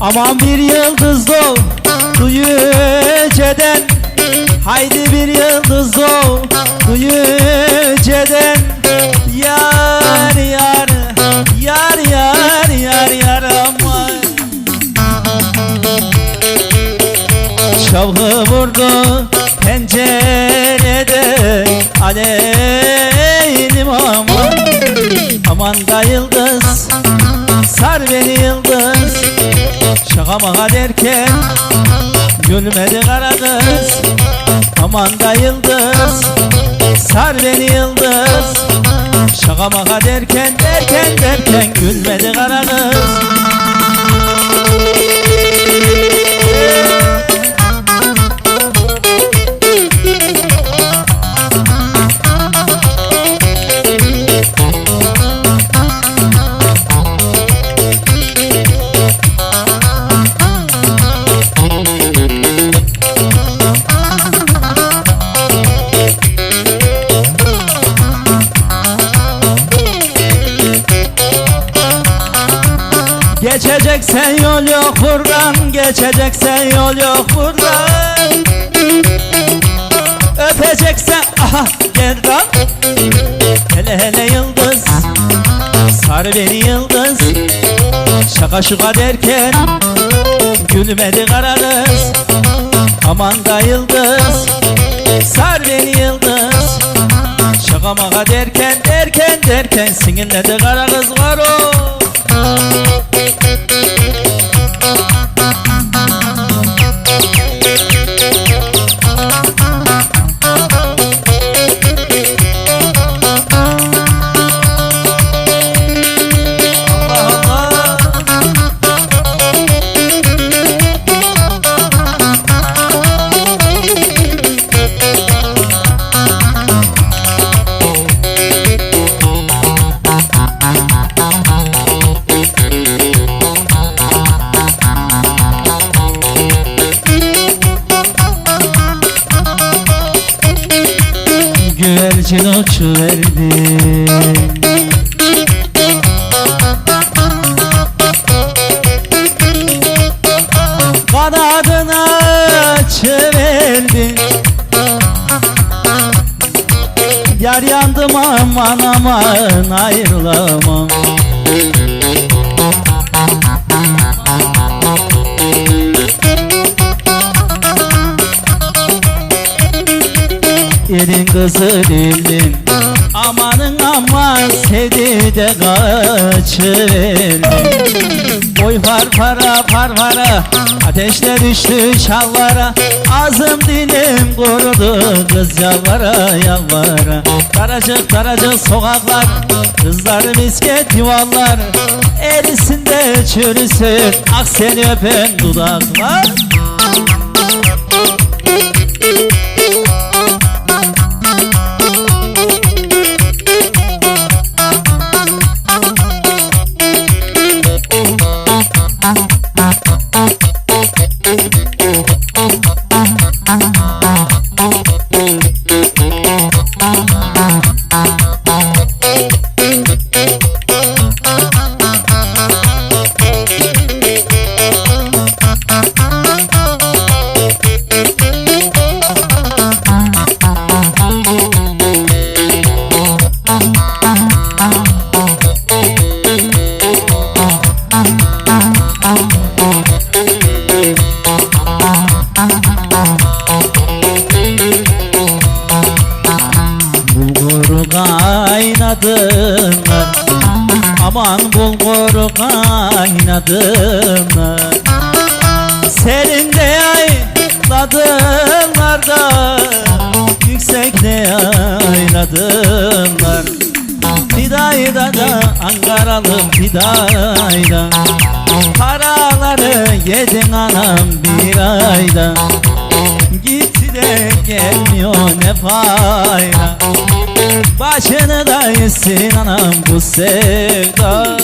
Aman bir yıldız doğ yüceden Haydi bir yıldız doğ yüceden. Yar yar yar yar yar yar aman. Şavğı vurdu pencerede Aleylim aman. Aman da yıldız Sar beni yıldız. Şaka maka derken Gülmedi kara kız Aman da yıldız Sar beni yıldız. Şaka maka derken derken derken Gülmedi kara Geçeceksen yol yok buradan Geçeceksen yol yok buradan. Öpeceksen aha gerdan Hele hele yıldız Sar beni yıldız. Şaka şuka derken Gülmedi kara kız Aman da yıldız Sar beni yıldız. Şaka maka derken derken derken Sinirledi kara kız var o Güvercin uçuverdi Kanadını açıverdi Yar yandım aman aman ayrılamam Elin kızı değildin Amanın aman sevdi de kaçıverdi Boy par para par para Ateşle düştü şalvara Ağzım dilim kurudu Kız yalvara yalvara. Daracık daracık sokaklar Kızlar misket yuvallar Erisin de çürüsün seni öpen dudaklar Uh-huh. Kaynadılar Aman bulguru kaynadılar Serin de yayladılar da Yüksek de yayladılar Fidayda da Ankaralı fidayda Paraları yedin anam bir ayda. Gitti de gelmiyor ne fayda Başını da yesin anam bu sevda.